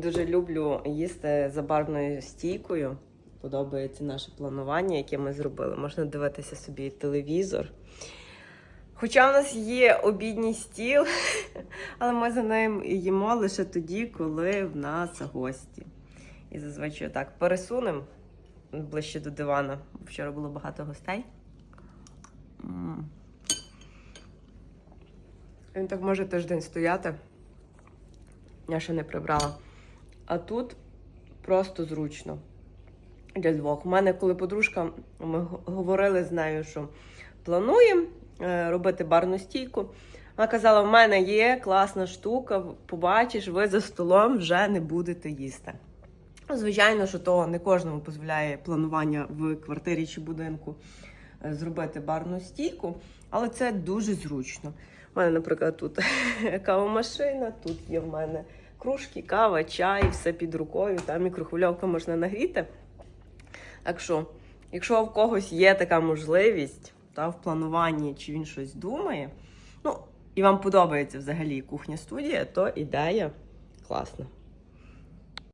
дуже люблю їсти за барною стійкою. Подобається наше планування, яке ми зробили. Можна дивитися собі телевізор. Хоча в нас є обідній стіл, але ми за ним їмо лише тоді, коли в нас гості. І зазвичай так пересунемо ближче до дивана. Вчора було багато гостей. Він так може тиждень стояти. Я ще не прибрала. А тут просто зручно для двох. У мене, коли подружка, ми говорили з нею, що плануємо е, робити барну стійку. Вона казала: в мене є класна штука, побачиш, ви за столом вже не будете їсти. Ну, Звичайно, що то не кожному дозволяє планування в квартирі чи будинку е, зробити барну стійку, але це дуже зручно. У мене, наприклад, тут кавомашина, тут є в мене кружки, кава, чай, все під рукою, там мікрохвильовка можна нагріти. Так що, якщо в когось є така можливість та в плануванні, чи він щось думає, ну і вам подобається взагалі кухня студія, то ідея класна.